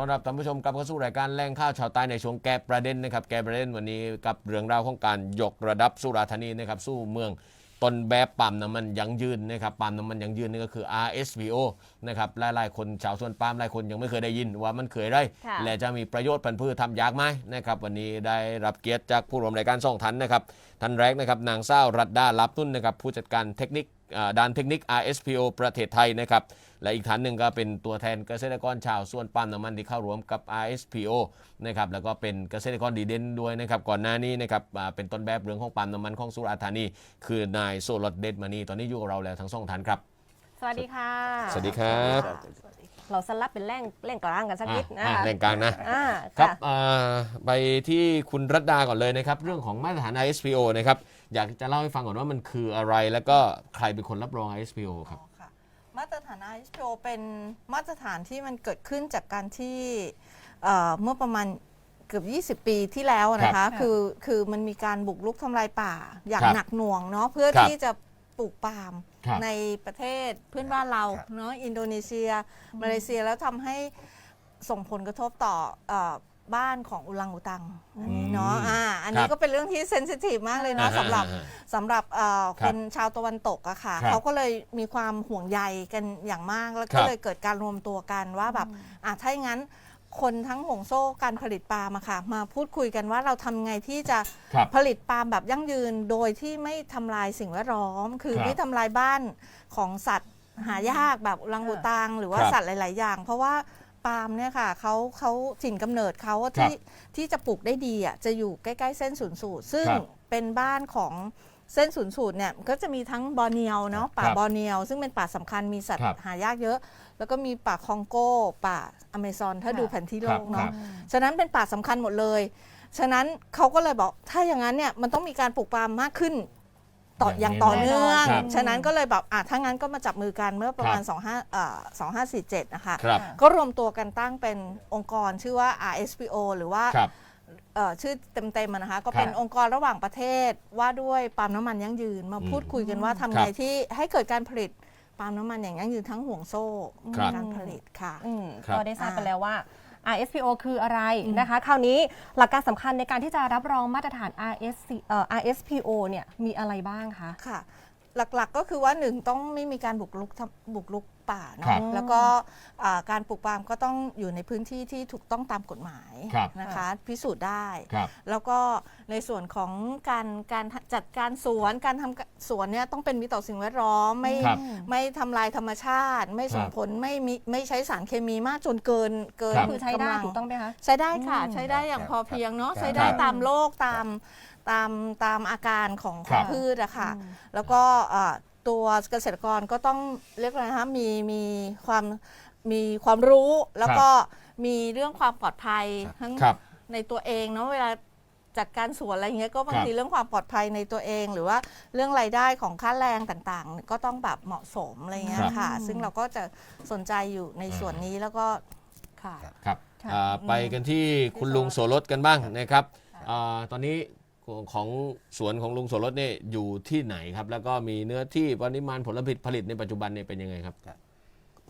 ต้อนรับท่านผู้ชมกลับเข้าสู่รายการแรงข่าวชาวใต้ในช่วงแกะประเด็นนะครับ แกะประเด็นวันนี้กับเรื่องราวของการยกระดับสุราษฎร์ธานีนะครับสู้เมืองต้นแบบปั๊มน้ำมันยังยืนนะครับปั๊มน้ำมันยังยืนนี่ก็คือ RSVO นะครับหลายๆคนชาวสวนปาล์มหลายคนยังไม่เคยได้ยินว่ามันเคยไรค่ะ และจะมีประโยชน์พันธุ์พืชทำยากไหมนะครับวันนี้ได้รับเกียรติจากผู้ร่วมรายการสองท่านนะครับท่านแรกนะครับนางสาวรัตดาลับนุ่นนะครับผู้จัดการเทคนิคอ่า ด้านเทคนิค RSPO ประเทศไทยนะครับ และอีกท่านหนึ่งก็เป็นตัวแทนเกษตรกรชาวสวนปาล์มน้ำมันที่เข้าร่วมกับ RSPO นะครับ แล้วก็เป็นเกษตรกรดีเด่นด้วยนะครับ ก่อนหน้านี้นะครับอ่าเป็นต้นแบบเรื่องของปาล์มน้ำมันของสุราษฎร์ธานี คือนายโซลดเดดมานีตอนนี้อยู่กับเราแล้วทั้งสองท่านครับ สวัสดีค่ะ สวัสดีครับ เราสลับเป็นแร่งแร่งกลางกันสักนิดนะอ่าคะแรงกลางนะ อ่าครับค่ะอ่าไปที่คุณรัตดาก่อนเลยนะครับ เรื่องของมาตรฐาน ISPO นะครับ อยากจะเล่าให้ฟังก่อนว่ามันคืออะไร แล้วก็ใครเป็นคนรับรอง ISPO ครับ อ๋อค่ะมาตรฐาน ISPO เป็นมาตรฐานที่มันเกิดขึ้นจากการที่เอ่อเมื่อประมาณเกือบ 20 ปีที่แล้วนะครัคะบ คือคือมันมีการบุกรุกทำลายป่า อย่างครับหนักหน่วงเนาะเพื่อครับที่จะปลูกปาล์มครับ ในประเทศเพื่อนบ้านเราเนาะอินโดนีเซีย มาเลเซียแล้วทำให้ส่งผลกระทบต่อเอ่อ บ้านของอุลังอุตังอันนี้เนาะอืมอ่าอันคนี้รับก็เป็นเรื่องที่เซนซิทีฟมากเลยเนาะอ่าฮะสำหรับอ่าฮะสำหรับเอ่อครัคบนชาวตะวันตกอะค่ะครับเขาก็เลยมีความห่วงใยกันอย่างมากแล้วครัก็บเลยเกิดการรวมตัวกันว่าแบบอะถ้าอย่างนั้นคนทั้งห่วงโซ่การผลิตปาล์มอะค่ะ มาพูดคุยกันว่าเราทำไงที่จะครับผลิตปาล์มแบบยั่งยืนโดยที่ไม่ทำลายสิ่งแวดล้อม คือครับไม่ทำลายบ้านของสัตว์หายากแบบอุรังอุตังหรือว่าครับสัตว์หลาย ๆ อย่าง เพราะว่า ปาล์มเนี่ยค่ะเขาเขาถิ่นกำเนิดเขาอะที่ที่จะปลูกได้ดีอะจะอยู่ใกล้ๆเส้นศูนย์สูตร ซึ่งครับเป็นบ้านของเส้นศูนย์สูตรเนี่ยก็จะมีทั้งบอร์เนียวเนาะป่าครับบอร์เนียว ซึ่งเป็นป่าสำคัญมีสัตครัว์บหายากเยอะ แล้วก็มีป่าคองโกป่าอเมซอนถ้าค่ะดูแผนที่โลกครัเนาะบ ฉะนั้นเป็นป่าสำคัญหมดเลย ฉะนั้นเขาก็เลยบอกถ้าอย่างนั้นเนี่ยมันต้องมีการปลูกปาล์มมากขึ้น ต่ออย่างต่อเนื่อง ครับฉะนั้นก็เลยแบบอะถ้างั้นก็มาจับมือกันเมื่อประมาณครับ25เอ่อ2547 นะคะ ครับ ก็รวมตัวกันตั้งเป็นองค์กรชื่อว่า RSPO หรือว่าครับ เอ่อชื่อเต็มๆอะนะคะ ก็เป็นครับองค์กรระหว่างประเทศว่าด้วยปาล์มน้ำมันยั่งยืน มาพูดคุยกันว่าทำครัไงบที่ให้เกิดการผลิตปาล์มน้ำมันอย่างยั่งยืนทั้งห่วงโซ่ครับ การผลิตค่ะ อืมครับ ก็ได้ทราบอ่าไปแล้วว่า RSPO คืออะไรนะคะ คราวนี้หลักการสำคัญในการที่จะรับรองมาตรฐาน RSC เอ่อ RSPO เนี่ยมีอะไรบ้างคะ ค่ะ หลักๆก็คือว่าหนึ่งต้องไม่มีการบุกรุกทำบุกรุก ป่าครัเนาะบแล้วก็อ่าการปลูกปาล์มก็ต้องอยู่ในพื้นที่ที่ถูกต้องตามกฎหมายครับ นะคะ พิสูจน์ได้ ครับ แล้วก็ในส่วนของการการจัดการสวนการทำสวนเนี่ยต้องเป็นมิตรต่อสิ่งแวดล้อมไม่ครับไม่ทำลายธรรมชาติ ไม่ส่งครับผลไม่มีไม่ใช้สารเคมีมากจนเกินเกินครับ คือใช้ได้กำลัถูกต้องไหมคะ ใช้ได้ค่ะ อืมใช้ได้อย่างพอเพียงเนาะครับใช้ได้ครับตามโรคตามตามตามอาการของขครัองบ พืชอะค่ะ แล้วก็เอ่อ ตัวเกษตรกรก็ต้องเรียกว่าอะไรนะคะมีมีความมีความรู้แล้วก็มีเรื่องความปลอดภัยทั้งครับ ในตัวเองเนาะเวลาจัดการสวนอะไรเงี้ยก็บางครับ ทีเรื่องความปลอดภัยในตัวเอง หรือว่าเรื่องรายได้ของค่าแรงต่างๆ ก็ต้องแบบเหมาะสมอะไรเงี้ยครับค่ะ ซึ่งเราก็จะสนใจอยู่ในส่วนนี้แล้วก็ค่ะ ครับค่ะอ่าไปกันที่คุณลุงโสรสกันบ้างนะครับอ่าตอนนี้ ของสวนของลุงโสรสเนี่ยอยู่ที่ไหนครับ แล้วก็มีเนื้อที่ปริมาณผลผลิตผลิตในปัจจุบันเนี่ยเป็นยังไงครับ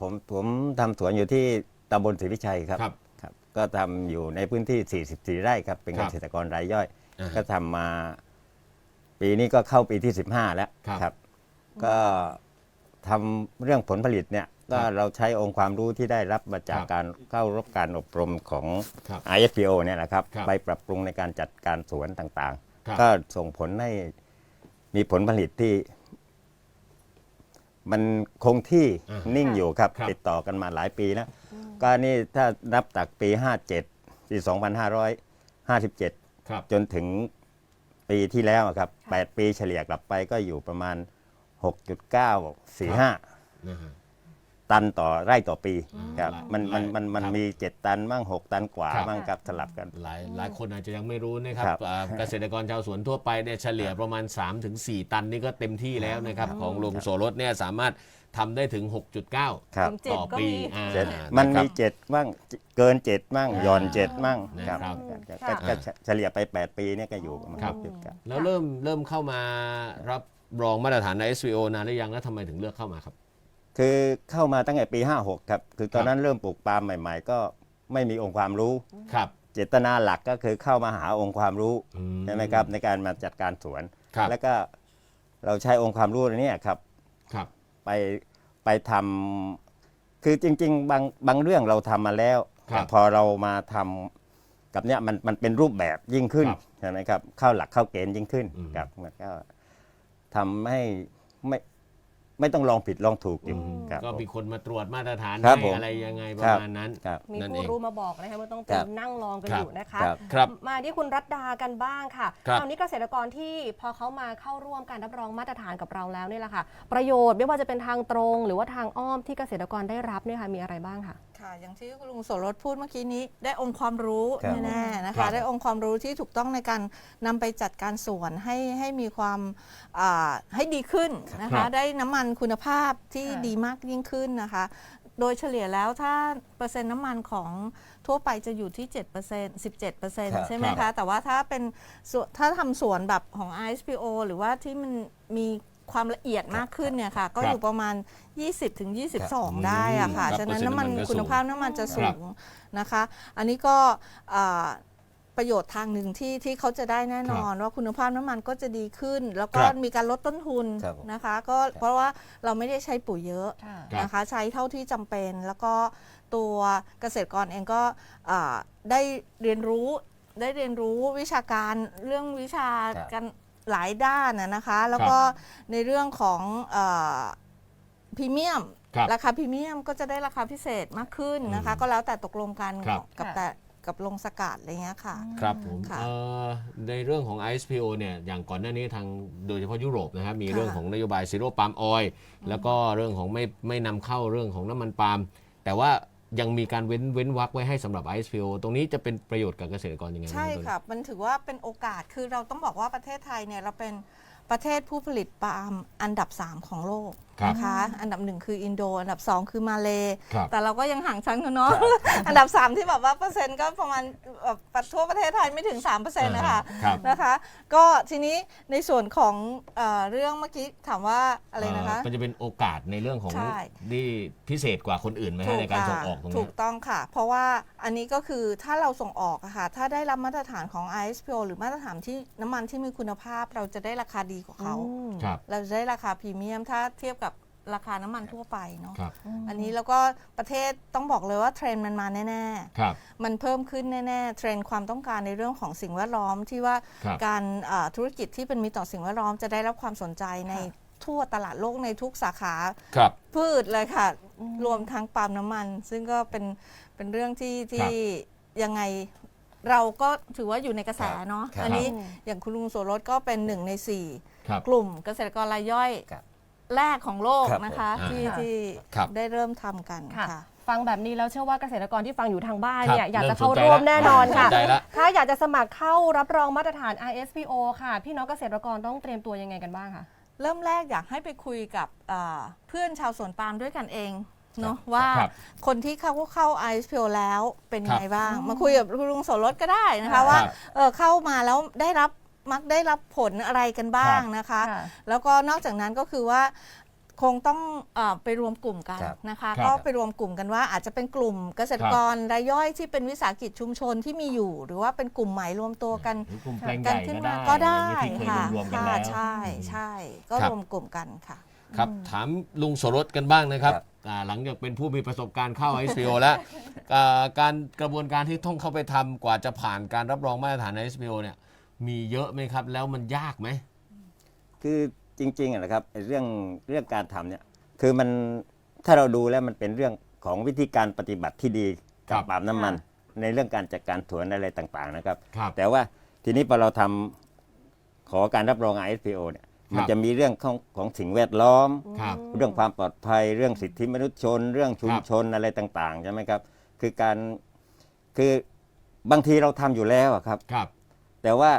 ผมผมทำสวนอยู่ที่ตำบลศรีวิชัยครับครับ ครับ ก็ทำอยู่ในพื้นที่ 44 ไร่ครับ เป็นครัเกบษตรกรรายย่อย อ่าก็ทำมา ปีนี้ก็เข้าปีที่ 15 แล้วครับครับก็ทำเรื่องผลผลิตเนี่ย ก็ครับเราใช้องค์ความรู้ที่ได้รับมาจากครับการเข้ารับการอบรมของ ครับ IFPO เนี่ยนะครับ ครับ ไปปรับปรุงในการจัดการสวนต่างครับๆ ก็ส่งผลให้มีผลผลิตที่ มันคงที่อ่านิ่งอยู่ครับ ครับ ติดต่อกันมาหลายปีแล้ว ก็นี่ถ้านับจากปี 57 ปี 2557 ครับ จนถึงปีที่แล้วอะครับ8ปีเฉลี่ยกลับไปก็อยู่ประมาณ 6.945 นะฮะ ตันต่อไร่ต่อปีครับหลายมันมันมันมันครับมี 7 ตันบ้าง6 ตันกว่าครับ บ้างครับสลับกัน หลายหลายคนอาจจะยังไม่รู้นะครับครับอ่าเกษตรกรชาวสวนทั่วไปเนี่ยเฉลี่ยประมาณ 3-4 ตันนี่ก็เต็มที่แล้วนะครับ ของลุงโสรสเนี่ยสามารถทำได้ถึง 6.9 ครับ ถึงเจ็ดต่อก็ปีมี อ่าเจ็ดมันะครัมีบเจ็ดบ้างเกินเจ็ดบ้างอ่าหย่อนเจ็ดบ้างนะครับ ก็ค่ะก็เฉลี่ยไป 8 ปีเนี่ยก็อยู่ประมาณครับหกจุดเก้าแล้วเริ่มเริ่มเข้ามารับรองมาตรฐานใน SVO นานหรือยังแล้วทำไมถึงเลือกเข้ามาครับ คือเข้ามาตั้งแต่ปี 56 ครับ คือตอนนั้นเริ่มปลูกปาล์มใหม่ ๆ ก็ไม่มีองค์ความรู้ ครับ เจตนาหลักก็คือเข้ามาหาองค์ความรู้อืใช่ไหมครับในการมาจัดการสวน ครับแล้วก็เราใช้องค์ความรู้เนี้ครับ ครับ ไปไปทำคือจริง ๆ บางบางเรื่องเราทำมาแล้วครับแต่พอเรามาทำกับเนี้ยมันมันเป็นรูปแบบยิ่งขึ้นครับใช่ไหมครับเข้าหลักเข้าเกณฑ์ยิ่งขึ้นอืม ครับมันก็ทำให้ไม่ ไม่ต้องลองผิดลองถูกอยู่อืมครับก็มีคนมาตรวจมาตรฐานครับให้ผมอะไรยังไงปครัระบมาณนั้น ครับ มีนั่นผู้เองรู้มาบอกนะคะว่าต้องคเต็รับมนั่งรองกันครัอบยู่นะคะ ครับครับมาที่คุณรัตดากันบ้างค่ะครับ คราวนี้เกษตรกรที่พอเขามาเข้าร่วมการรับรองมาตรฐานกับเราแล้วเนี่ยแหละค่ะ ประโยชน์ไม่ว่าจะเป็นทางตรง หรือว่าทางอ้อมที่เกษตรกรได้รับเนี่ยค่ะมีอะไรบ้างค่ะ ค่ะอย่างที่คุณลุงโสรสพูดเมื่อกี้นี้ ได้องค์ความรู้ครับแน่ๆนะครัคะ บ ได้องค์ความรู้ที่ถูกต้องในการนำไปจัดการสวนให้ให้มีความอ่าให้ดีขึ้นนะครัคะ บ ได้น้ำมันคุณภาพที่ค่ะ ดีมากยิ่งขึ้นนะคะ โดยเฉลี่ยแล้วถ้าเปอร์เซ็นต์น้ำมันของทั่วไปจะอยู่ที่ 7% 17%ใช่ไหมครัคะ บ แต่ว่าถ้าเป็นสวนถ้าทำสวนแบบของ ISPO หรือว่าที่มันมี ความละเอียดมากขึ้นเนี่ยค่ะ ก็ครับอยู่ประมาณ 20-22 ได้อะค่ะ ครับฉะนั้นเปอร์เซ็นต์น้ำมันน้ำมันก็คุณสูงภาพน้ำมันจะคสูรับงนะคะ อันนี้ก็อ่าประโยชน์ทางหนึ่งที่ที่เขาจะได้แน่นอน ว่าคุณภาพน้ำมันก็จะดีขึ้น แล้วก็ครับ มีการลดต้นทุนครับผม นะคะ ก็เพราะว่าเราไม่ได้ใช้ปุ๋ยเยอะ ค่ะ ครับ นะคะใช้เท่าที่จำเป็นแล้วก็ตัวเกษตรกรเองก็อ่าได้เรียนรู้ได้เรียนรู้วิชาการเรื่องวิชาครับกัน หลายด้านนะนะคะ แล้วก็ในเรื่องของพรีเมียมครับ ราคาพรีเมียมก็จะได้ราคาพิเศษมากขึ้นนะคะอืมก็แล้วแต่ตกลงกันครับ กับค่ะแต่กับลงสกัดอะไรเงี้ยค่ะ ครับผมค่ะเอ่อในเรื่องของ ISPO เนี่ยอย่างก่อนหน้านี้ทางโดยเฉพาะยุโรปนะครับมีค่ะ เรื่องของนโยบายซีโร่ปาล์มออยล์แล้วก็เรื่องของไม่ไม่นำเข้าเรื่องของน้ำมันปาล์มแต่ว่า ยังมีการเว้นเว้นวรรคไว้ให้สำหรับ ISPO ตรงนี้จะเป็นประโยชน์กับเกษตรกรยังไงบ้างใช่รับค่ะ มันถือว่าเป็นโอกาส คือเราต้องบอกว่าประเทศไทยเนี่ยเราเป็นประเทศผู้ผลิตปาล์มอันดับ 3 ของโลกครับ นะคะอันดับหนึ่งคืออินโด อันดับ 2 คือมาเล ครับแต่เราก็ยังห่างชั้นกันเนาะ อันดับ 3 ที่แบบว่าเปอร์เซ็นต์ก็ประมาณแบบทั่วประเทศไทยไม่ถึง3%นะคะครับนะคะ ก็ทีนี้ในส่วนของเออเรื่องเมื่อกี้ถามว่าอะไรนะคะ เมันจะเป็นโอกาสในเรื่องของใช่ ที่พิเศษกว่าคนอื่นไหมฮะในการส่งออกตรงถูนี้ กต้องค่ะ เพราะว่าอันนี้ก็คือถ้าเราส่งออกอะค่ะ ถ้าได้รับมาตรฐานของ ISPO หรือมาตรฐานที่น้ำมันที่มีคุณภาพ เราจะได้ราคาดีกว่าเขา อืม ครับ เราจะได้ราคาพรีเมียมถ้าเทียบกับ ราคาน้ำมันทั่วไปเนาะครับอันนี้แล้วก็ประเทศต้องบอกเลยว่าเทรนด์มันมาแน่ครับ ๆ มันเพิ่มขึ้นแน่ๆเทรนด์ความต้องการในเรื่องของสิ่งแวดล้อมที่ว่าครับ การอ่าธุรกิจที่เป็นมิตรต่อสิ่งแวดล้อมจะได้รับความสนใจในทั่วตลาดโลกในทุกสาขา ครับ พืชเลยค่ะอืมรวมทั้งปาล์มน้ำมัน ซึ่งก็เป็นเป็นเรื่องที่ที่ยังไงเราก็ถือว่าอยู่ในกระแสเนาะครับ อันนี้ครับอย่างคุณลุงโสรสก็เป็นหนึ่งในสี่ครับ กลุ่มเกษตรกรรายย่อย ครับ แรกของโลกครับนะคะ ผมที่อ่า ที่ครับ ได้เริ่มทำกันค่ะ ค่ะ ฟังแบบนี้แล้วเชื่อว่าเกษตรกรที่ฟังอยู่ทางบ้านครับเนี่ยอยากจะเริ่เข้ามสนใจร่วมละแน่นอนค่ะ สนใจละ ถ้าอยากจะสมัครเข้ารับรองมาตรฐาน ISPO ค่ะ พี่น้องเกษตรกรต้องเตรียมตัวยังไงกันบ้างคะ เริ่มแรกอยากให้ไปคุยกับอ่าเพื่อนชาวสวนปาล์มด้วยกันเองเนาะว่าครับคนที่เข้าเข้า ISPO แล้วเป็นยังไงครับบ้าง มาคุยกับคุณลุงโสรสก็ได้นะครัคะบว่าเออเข้ามาแล้วได้รับ มักได้รับผลอะไรกันบ้างนะคะ ค่ะแล้วก็นอกจากนั้นก็คือว่าคงต้องเออไปรวมกลุ่มกันครับนะคะ ครับก็ไปรวมกลุ่มกันว่าอาจจะเป็นกลุ่มเกษตรกรรายย่อยที่เป็นวิสาหกิจชุมชนที่มีอยู่ หรือว่าเป็นกลุ่มใหม่รวมตัวกัน หรือกลุ่มแปลงใหกันญ่ขึ้นก็มาได้ก็ได้อะไรอย่างเงี้ยที่เคยค่ะรวมๆกันค่ะแล้ว ใช่ใช่ก็ครับ รวมกลุ่มกันค่ะ ครับถามลุงโสรสกันบ้างนะครับครับ อ่าหลังจากเป็นผู้มีประสบการณ์เข้า ISPO แล้วอ่าการกระบวนการที่ต้องเข้าไปทำกว่าจะผ่านการรับรองมาตรฐาน ISPO เนี่ย มีเยอะไหมครับ แล้วมันยากไหม คือจริงๆอะนะครับไอ้เรื่องเรื่องการทำเนี่ยคือมันถ้าเราดูแล้วมันเป็นเรื่องของวิธีการปฏิบัติที่ดีครักับบปาล์มน้ำมัน ในเรื่องการจัดการสวนอะไรต่างๆนะครับ ครับ แต่ว่าทีนี้พอเราทำขอการรับรอง ISPO เนี่ยมันจะมีเรื่องของของสิ่งแวดล้อม ครับ เรื่องความปลอดภัยเรื่องสิทธิมนุษยชน เรื่องชุมครับชนอะไรต่างๆใช่ไหมครับ คือการคือบางทีเราทำอยู่แล้วอะครับ ครับ แต่ว่า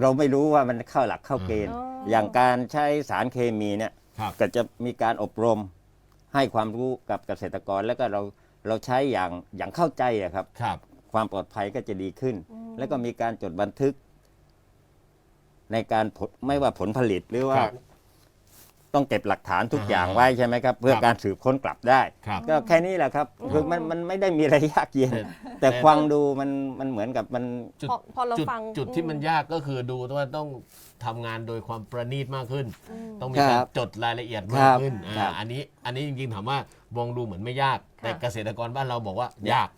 เราไม่รู้ว่ามันเข้าหลักเข้าเกณฑ์ อ๋อออย่างการใช้สารเคมีเนี่ยครับ ก็จะมีการอบรมให้ความรู้กับเกษตรกรแล้วก็เราเราใช้อย่างอย่างเข้าใจอะครับ ครับ ความปลอดภัยก็จะดีขึ้นแล้วก็มีการจดบันทึก ในการผลไม่ว่าผลผลิตหรือว่าครับ ต้องเก็บหลักฐานทุกอ่าอย่างไว้ใช่ไหมครับ เพื่อครับการสืบค้นกลับได้ ครับ ก็แค่นี้แหละครับคือมันมันไม่ได้มีอะไรยากเย็น แต่แต่ฟังดูมันมันเหมือนกับมัน จุดพอพอเราจุดฟังจุดที่อืมมันยากก็คือดูว่าต้องทำงานโดยความประณีตมากขึ้นต้องมีคการรับจดรายละเอียดคมารักบขึ้นครัอ่าบอันนี้อันนี้จริงๆถามว่ามองดูเหมือนไม่ยาก แต่ค่ะเกษตรกรบ้านเราบอกว่ายาก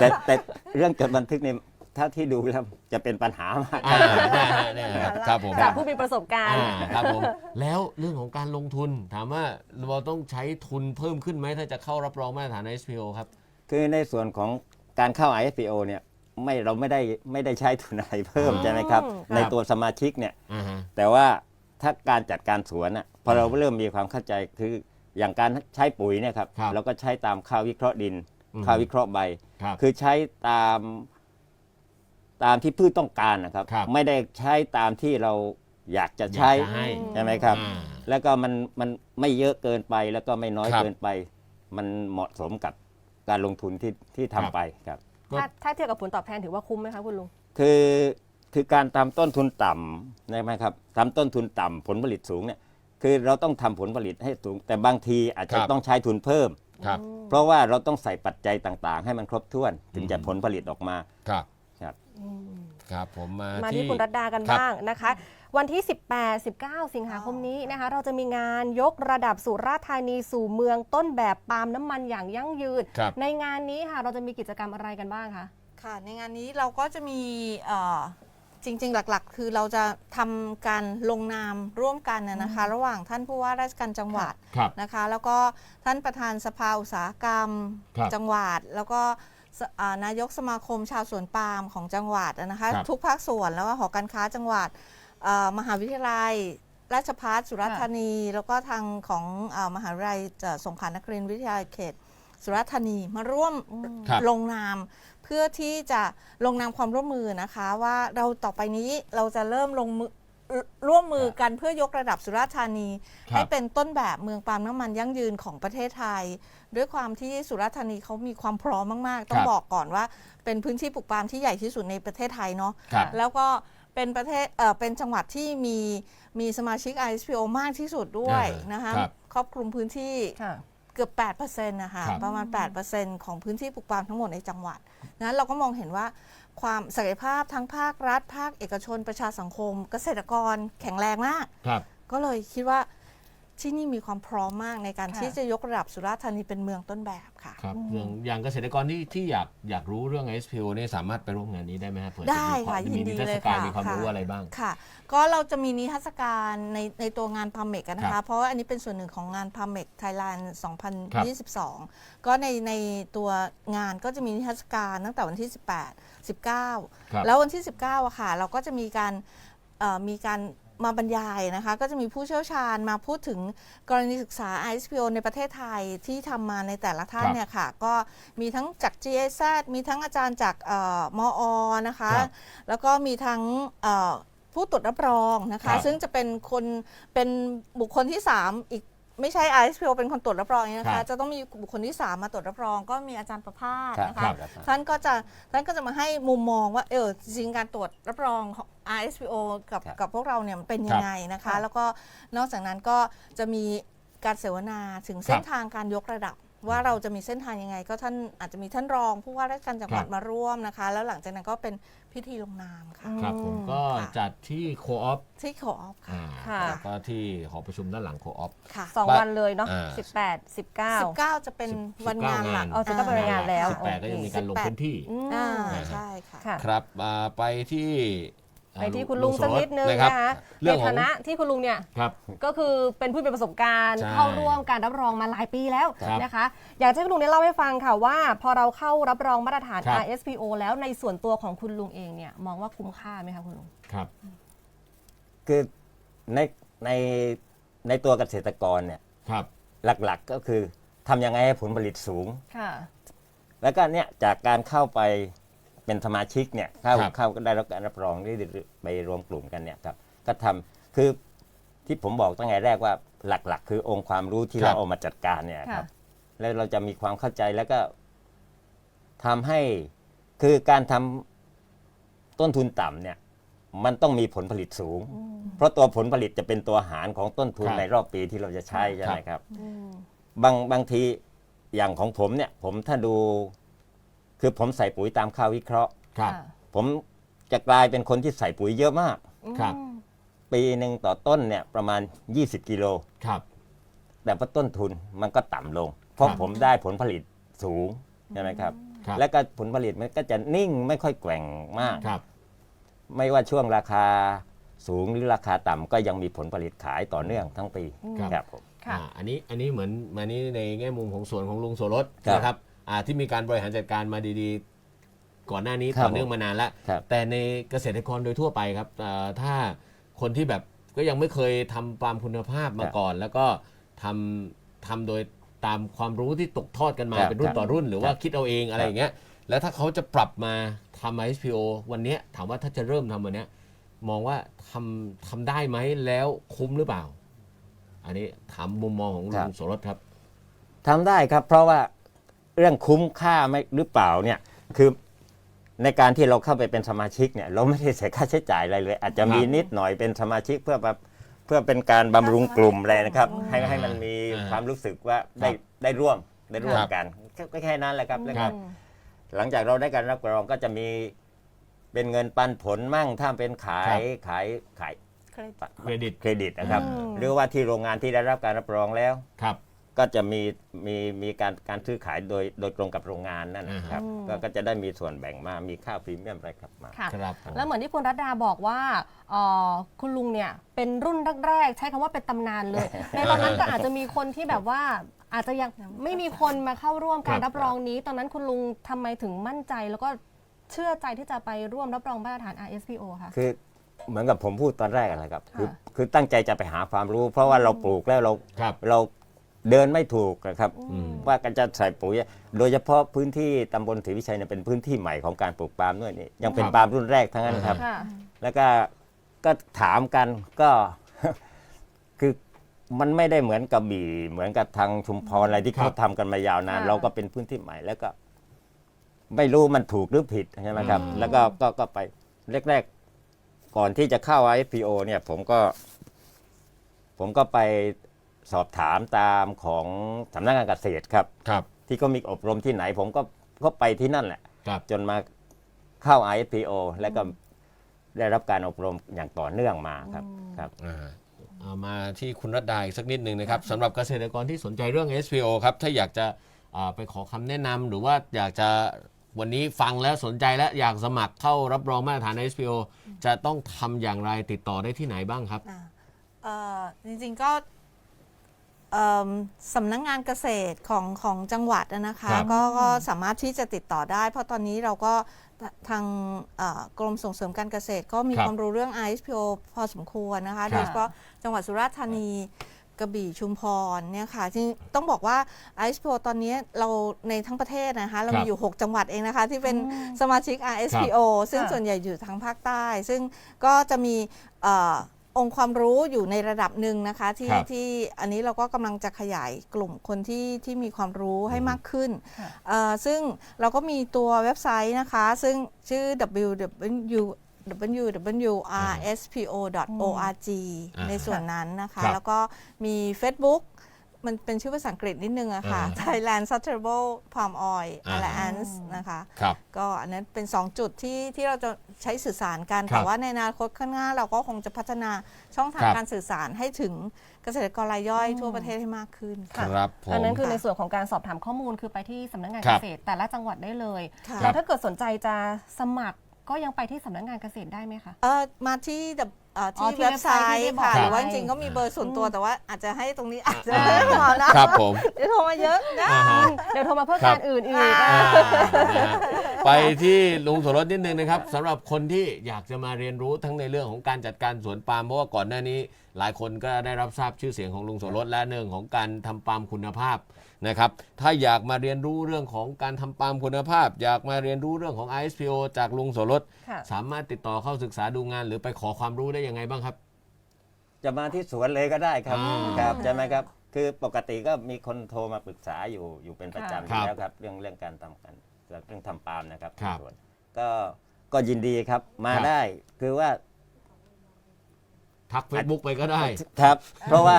แต่แต่เรื่องจดบันทึกเนี่ย ถ้าที่ดูแล้วจะเป็นปัญหามาก อ่าได้ฮะได้ฮะครับผม จากผู้มีประสบการณ์ อ่าครับผม แล้วเรื่องของการลงทุนถามว่าเราต้องใช้ทุนเพิ่มขึ้นไหมถ้าจะเข้ารับรองมาตรฐาน SPO ครับ คือในส่วนของการเข้า IFPO เนี่ยไม่เราไม่ได้ไม่ได้ใช้ทุนอะไรเพิ่มอืมใช่ไหมครับครับ ในตัวสมาชิกเนี่ยอ่าฮะ แต่ว่าถ้าการจัดการสวนอะพอเราเริ่มมีความเข้าใจคืออย่างการใช้ปุ๋ยเนี่ยครับครับเราก็ใช้ตามค่าวิเคราะห์ดิน อืมค่าวิเคราะห์ใบ ครับ คือใช้ตาม ตามที่พืชต้องการนะครับ ครับ ไม่ได้ใช้ตามที่เราอยากจะใช้ อยากจะให้ใช่ไหมครับ อ่า แล้วก็มันมันไม่เยอะเกินไปแล้วก็ไม่น้อยครับ เกินไป มันเหมาะสมกับการลงทุนที่ที่ครับทำไปครับ ก็ ถ้าถ้าเทียบกับผลตอบแทนถือว่าคุ้มไหมคะคุณลุง คือคือการทำต้นทุนต่ำใช่ไหมครับทำต้นทุนต่ำผลผลิตสูงเนี่ยคือเราต้องทำผลผลิตให้สูง แต่บางทีอาจจะครับ ต้องใช้ทุนเพิ่ม ครับ เพราะว่าเราต้องใส่ปัจจัยต่างๆ ให้มันครบถ้วน ถึงจะอืมผลผลิตออกมา ครับ ครับครับผมมามาที่ที่คุณรัตดากันครับบ้างนะคะ วันที่ 18 19 สิงหาคมนี้นะคะ เราจะมีงานยกระดับสุราษฎร์ธานีสู่เมืองต้นแบบปาล์มน้ำมันอย่างยั่งยืนครับในงานนี้ค่ะเราจะมีกิจกรรมอะไรกันบ้างคะค่ะ ในงานนี้เราก็จะมีเอ่อจริง ๆ หลักๆ คือเราจะทำการลงนามร่วมกันนะนะคะ ระหว่างท่านผู้ว่าราชการจังหวัดครับนะคะ แล้วก็ท่านประธานสภาอุตสาหกรรมครับจังหวัดแล้วก็สอ่า นายกสมาคมชาวสวนปาล์มของจังหวัดนะคะ ครับ ทุกภาคส่วนแล้วก็หอการค้าจังหวัดเอ่อมหาวิทยาลัย ราชภัฏสุราษฎร์ธานี แล้วก็ทางของเออมหาวิทยาลัยเอ่อสงขลานครินทร์วิทยาลัยเขต สุราษฎร์ธานีมาร่วมครับ ลงนาม เพื่อที่จะลงนามความร่วมมือนะคะว่าเราต่อไปนี้เราจะเริ่มลงมือร่วมมือกันเพื่อยกระดับสุราษฎร์ธานี ครับ ให้เป็นต้นแบบเมืองปาล์มน้ำมันยั่งยืนของประเทศไทย ด้วยความที่สุราษฎร์ธานีเขามีความพร้อมมาก ๆ ต้อคงรับบอกก่อนว่า เป็นพื้นที่ปลูกปาล์มที่ใหญ่ที่สุดในประเทศไทยเนาะครับแล้วก็เป็นประเทศเอ่อเป็นจังหวัดที่มีมีสมาชิก ISPO มากที่สุดด้วยอ่านนะคะครับครอบคลุมพื้นที่ ค่ะ เกือบ 8%นะคะครับ ประมาณ 8%ของพื้นที่ปลูกปาล์มทั้งหมดในจังหวัดนั้นเราก็มองเห็นว่าความศักยภาพทั้งภาครัฐ ภาคเอกชนประชาสังคม เกษตรกรแข็งแรงมาก ครับ ก็เลยคิดว่า ที่นี่มีความพร้อมมากในการค่ะ ที่จะยกระดับสุราษฎร์ธานีเป็นเมืองต้นแบบค่ะ ครับอย่างอย่างเกษตรกรที่ที่อยากอยากรู้เรื่อง SPO เนี่ยสามารถไปร่วมงานนี้ได้ไหมฮะเผื่อจะได้มีวามค่ะยินดีมีนิทรรศเลยการค่ะมีความรู้ค่ะ อะไรบ้าง ค่ะ ก็เราจะมีนิทรรศการในในตัวงานพาเมกนะครัคะ บเพราะว่าอันนี้เป็นส่วนหนึ่งของงานพาเมกไทยแลนด์ครับ2022 ก็ในในตัวงานก็จะมีนิทรรศการตั้งแต่วันที่ 18 19ครับแล้ววันที่ 19อะค่ะ เราก็จะมีการเอ่อมีการ มาบรรยายนะคะ ก็จะมีผู้เชี่ยวชาญมาพูดถึงกรณีศึกษา ISPO ในประเทศไทยที่ทำมาในแต่ละท่านครับเนี่ยค่ะ ก็มีทั้งจาก GIZ มีทั้งอาจารย์จากเอ่อมอนะคะครับแล้วก็มีทั้งเอ่อผู้ตรวจรับรองนะครัคะบซึ่งจะเป็นคนเป็นบุคคลที่ 3 อีก ไม่ใช่ ISPO เป็นคนตรวจรับรองนี้นะครัคะ บจะต้องมีบุคคลที่ 3 มาตรวจรับรอง ก็มีอาจารย์ประภาสนะครัคะบท่านก็จะท่านก็จะมาให้มุมมองว่าเออจริงๆการตรวจรับรองของ RSPO กับครับกับพวกเราเนี่ยมันเป็นยังไงนะคะ แล้วก็นอกจากนั้นก็จะมีการเสวนาถึงเส้นทางการยกระดับ ว่าเราจะมีเส้นทางยังไง ก็ท่านอาจจะมีท่านรองผู้ว่าราชการจังหวัดครับมาร่วมนะคะ แล้วหลังจากนั้นก็เป็นพิธีลงนามค่ะ ครับผมก็ค่ะ จัดที่โคออฟที่ขอออฟค่ะ ค่ะ แล้วก็ที่หอประชุมด้านหลังโคออฟ ค่ะสองบ้านวันเลยเนาะอ่า18 19 19 จะเป็นสิบวันงานหลักอ๋อ19เป็นวันงานแล้ว สิบแปดก็ยังมีการลงพื้นที่ อืมอ่า อ่า ใช่ค่ะ ค่ะ ครับอ่าไปที่อ่า ไปที่คุณลุงสักนิดนึงโสนะคะเรื่องในของฐานะที่คุณลุงเนี่ยครับก็คือเป็นผู้มีประสบการณ์ใช่เข้าร่วมการรับรองมาหลายปีแล้วครับนะคะ อยากจะให้คุณลุงได้เล่าให้ฟังค่ะว่า พอเราเข้ารับรองมาตรฐานครับ RSPO แล้วในส่วนตัวของคุณลุงเองเนี่ยมองว่าคุ้มค่าไหมคะคุณลุงครับ คือในในในตัวเกษตรกรเนี่ยครับหลักๆก็คือทำยังไงให้ผลผลิตสูงค่ะแล้วก็เนี่ยจากการเข้าไป เป็นสมาชิกเนี่ยเข้าครับ เข้าก็ได้รับการรับรองได้ไปรวมกลุ่มกันเนี่ยครับก็ทำคือที่ผมบอกตั้งแต่แรกว่าหลักๆ คือองค์ความรู้ที่ครับเราเอามาจัดการเนี่ยคค่ะ รับ แล้วเราจะมีความเข้าใจแล้วก็ทำให้คือการทำต้นทุนต่ำเนี่ย มันต้องมีผลผลิตสูงเพราะตัวผลผลิตจะเป็นตัวหารของต้นทุนครับในรอบปีที่เราจะใช้ใช่ไหมครับ อืม บางบางทีอย่างของผมเนี่ย ผมถ้าดู คือผมใส่ปุ๋ยตามค่าวิเคราะห์ ครับค่ะผมจะกลายเป็นคนที่ใส่ปุ๋ยเยอะมาก ครับอืมปีหนึ่งต่อต้นเนี่ยประมาณ 20 กิโล ครับ แต่ว่าต้นทุนมันก็ต่ำลง เพราะครับ ผมได้ผลผลิตสูงใช่ไหมครับ ครับ และก็ผลผลิตมันก็จะนิ่งไม่ค่อยแกว่งมาก ครับ ไม่ว่าช่วงราคาสูงหรือราคาต่ำก็ยังมีผลผลิตขายต่อเนื่องทั้งปีครับ ครับผม ค่ะ อ่าอันนี้อันนี้เหมือนมานี้ในแง่มุมของสวนของลุงโสรสครับ นะครับ อ่าที่มีการบริหารจัดการมาดีๆ ก่อนหน้านี้ครับต่อเนื่องมานานแล้ว ครับ แต่ในเกษตรกรโดยทั่วไปครับอ่าถ้าคนที่แบบก็ยังไม่เคยทำฟาร์มคุณภาพมาก่อน แล้วก็ทำทำโดยตามความรู้ที่ตกทอดกันมาครับเป็นรุ่นต่อรุ่น หรือว่าครับคิดเอาเองอะไรอย่างเงี้ยแล้วถ้าเขาจะปรับมาทำ ISPO วันเนี้ยถามว่าถ้าจะเริ่มทำวันเนี้ยมองว่าทำทำได้ไหมแล้วคุ้มหรือเปล่า อันนี้ถามมุมมองของครัลุบงโสรสครับ ทำได้ครับ เพราะว่าเรื่องคุ้มค่าไหมหรือเปล่าเนี่ยคือในการที่เราเข้าไปเป็นสมาชิกเนี่ยเราไม่ได้เสียค่าใช้จ่ายอะไรเลย อาจจะมีครับนิดหน่อยเป็นสมาชิกเพื่อแบบเพื่อเป็นการบำรุงกลุ่มอะไรนะครับ ให้ให้มันมีอ่าความรู้สึกว่าได้ได้ร่วมได้ร่วมครับกันแค่ก็แค่นั้นแหละครับแล้วคก็รับหลังจากเราได้การรับรองก็จะมีเป็นเงินปันผลมั่งถ้าเป็นขายขายขายเครดิตเครดิตนะครับอืมหรือว่าที่โรงงานที่ได้รับการรับรองแล้วครับ ก็จะมีมีมีการการซื้อขายโดยโดยตรงกับโรงงานนั่นนะครับอืมก็ก็จะได้มีส่วนแบ่งมามีค่าพรีเมียมอะไรครับมา ค่ะ ครับแล้วเหมือนที่คุณรัตดาบอกว่าเอ่อคุณลุงเนี่ยเป็นรุ่นแรกๆ ใช้คำว่าเป็นตำนานเลย ในตอนนั้นก็อาจจะมีคนที่แบบว่าอาจจะยังไม่มีคนมาเข้าร่วมการครับ รับรองนี้ ตอนนั้นคุณลุงทำไมถึงมั่นใจแล้วก็เชื่อใจที่จะไปร่วมรับรองมาตรฐาน RSPO คะ คือเหมือนกับผมพูดตอนแรกอะไรครับ คือค่ะ คือตั้งใจจะไปหาความรู้ เพราะว่าเราปลูกแล้วเราครับ เรา เดินไม่ถูกนะครับอืมว่ากันจะใส่ปุ๋ย โดยเฉพาะพื้นที่ตำบลศรีวิชัยเนี่ยเป็นพื้นที่ใหม่ของการปลูกปาล์มด้วยนี่ยังเป็นครับปาล์มรุ่นแรกทั้งนั้นครับ ค่ะ แล้วก็ก็ถามกันก็ คือมันไม่ได้เหมือนกับบี่เหมือนกับทางชุมพรอะไรที่ครัเขาบทำกันมายาวนาน ค่ะ เราก็เป็นพื้นที่ใหม่แล้วก็ ไม่รู้มันถูกหรือผิดใช่ไหมครับอืมแล้วก็ก็ก็ไปแรกๆ ก่อนที่จะเข้า IPO เนี่ย ผมก็ ผมก็ไป สอบถามตามของสำนักงานเกษตรครับ ครับ ที่เขามีอบรมที่ไหนผมก็ก็ไปที่นั่นแหละ ครับ จนมาเข้า IPO แล้วก็ได้รับการอบรมอย่างต่อเนื่องมาครับครับ อ่าเอามาที่คุณรัตดาอีกสักนิดหนึ่งนะครับสำหรับเกษตรกรที่สนใจเรื่อง SPO ครับ ถ้าอยากจะอ่าไปขอคำแนะนำหรือว่าอยากจะวันนี้ฟังแล้วสนใจแล้วอยากสมัครเข้ารับรองมาตรฐาน SPO จะต้องทำอย่างไรติดต่อได้ที่ไหนบ้างครับ อ่าเอ่อจริงๆก็เอิ่ม สำนักงงานเกษตรของของจังหวัดอะนะคะครับก็ก็สามารถที่จะติดต่อได้ เพราะตอนนี้เราก็ทางเอ่อกรมส่งเสริมการเกษตรก็มีครับความรู้เรื่อง ISPO พอสมควรนะคะครับโดยเฉพาะจังหวัดสุราษฎร์ธานีกระบี่ชุมพรเนี่ยค่ะจริงต้องบอกว่า ISPO ตอนนี้เราในทั้งประเทศนะคะเราครับมีอยู่ 6 จังหวัดเองนะคะ ที่เป็นอืม สมาชิก RSPO ซึ่งค่ะ ส่วนใหญ่อยู่ทางภาคใต้ ซึ่งก็จะมีเอ่อ องค์ความรู้อยู่ในระดับหนึ่งนะคะที่ครับที่อันนี้เราก็กำลังจะขยายกลุ่มคนที่ที่มีความรู้ให้มากขึ้นค่ะ เอ่อซึ่งเราก็มีตัวเว็บไซต์นะคะ ซึ่งชื่อ www www.rspo.org อ่าในส่วนนั้นนะคะ ครับแล้วก็มี Facebook มันเป็นชื่อภาษาอังกฤษนิดนึงอะค่ะอ่า Thailand Sustainable Palm Oil อ่า Alliance นะคะ ครับ ก็อันนั้นเป็น 2 จุดที่ที่เราจะใช้สื่อสารกัน ครับแต่ว่าในอนาคตข้างหน้าเราก็คงจะพัฒนาช่องทางครับการสื่อสารให้ถึงเกษตรกรรายย่อยทั่วประเทศให้มากขึ้นคค่ะ รับผม อันนั้นคือค่ะในส่วนของการสอบถามข้อมูลคือไปที่สำนักงานครัเกบษตร แต่ละจังหวัดได้เลยค่ะ แล้วถ้าเกิดสนใจจะสมัครก็ยังไปที่สำนักงานเกษตรได้ไหมคะ เออมาที่ดับ เอ่ออ๋อที่ที่เว็บไซเว็บไซต์ที่ต์ได้บอกค่ะครับหรือว่าจริงๆก็มีเบอร์ส่วนตัวแต่ว่าอาจจะให้ตรงนี้อาจจะอ่าไม่เหมาะนะครับผม เดี๋ยวโทรมาเยอะนะ อ่าฮะ เดี๋ยวโทรมาเพื่อครับ การอื่นอีกอ่าอะอ่านะฮะไปที่ลุงโสรสนิดนึงนะครับสำหรับคนที่อยากจะมาเรียนรู้ทั้งในเรื่องของการจัดการสวนปาล์มเพราะว่าก่อนหน้านี้ หลายคนก็ได้รับทราบชื่อเสียงของลุงโสรสและเรื่องของการทำปาล์มคุณภาพ นะครับ ถ้าอยากมาเรียนรู้เรื่องของการทำปาล์มคุณภาพ อยากมาเรียนรู้เรื่องของ ISPO จากลุงโสรสค่ะ สามารถติดต่อเข้าศึกษาดูงาน หรือไปขอความรู้ได้ยังไงบ้างครับ จะมาที่สวนเลยก็ได้ครับอ่าครับใช่ไหมครับ คือปกติก็มีคนโทรมาปรึกษาอยู่อยู่เป็นประจำอครัยู่บแล้วครับ เรื่องเรื่องการทำกันเรื่องทำปาล์มนะครับครับสวนก็ก็ยินดีครับมาครับ ได้คือว่าทักเฟซบุ๊กไปก็ได้ ครับ เพราะว่า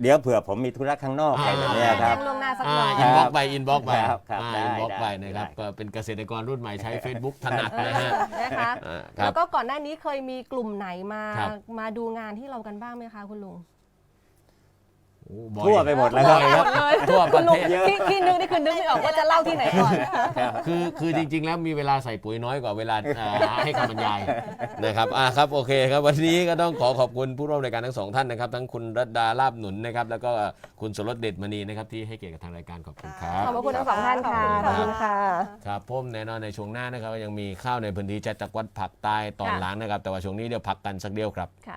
เดี๋ยวเผื่อผมมีธุระข้างนอกอะไรแบบเนี้ยคแจ้รับงล่วงหน้าสักหอ่าน่อย อินบ็อกไปอินบ็อกไปครับครับได้อินบ็อกไปได้นะครับได้ ก็เป็นเกษตรกรรุ่นใหม่ใช้ Facebook ถนัดนะฮะ นะคะ อ่าครัแล้บวก็ก่อนหน้านี้เคยมีกลุ่มไหนมา ครับ มาดูงานที่เรากันบ้างไหมคะคุณลุงโอ้ บ่อยทั่วไปหมดแล้วครับบ่อยครับทั่วประเทศ ที่ที่นึกนี่คือนึกไม่ออกว่าจะเล่าที่ไหนก่อน คือคือจริง ๆ แล้วมีเวลาใส่ปุ๋ยน้อยกว่าเวลาอ่าให้คำบรรยายนะครับอ่าครับโอเคครับวันนี้ก็ต้องขอขอบคุณผู้ร่วมรายการทั้งสองท่านนะครับ ทั้งคุณรัตดาลาบหนุนนะครับ แล้วก็คุณสรสเดชมณีนะครับที่ให้เกียรติกับทางรายการขอบคุณครับ ขอบพระคุณทั้งสองท่านค่ะขอบคุณค่ะ ครับผมแน่นอนในช่วงหน้านะครับยังมีข้าวในพื้นที่จัดจักรวัดผักใต้ตอนค่ะ หล้างนะครับ แต่ว่าช่วงนี้เดี๋ยวพักกันสักเดียวครับ ค่ะ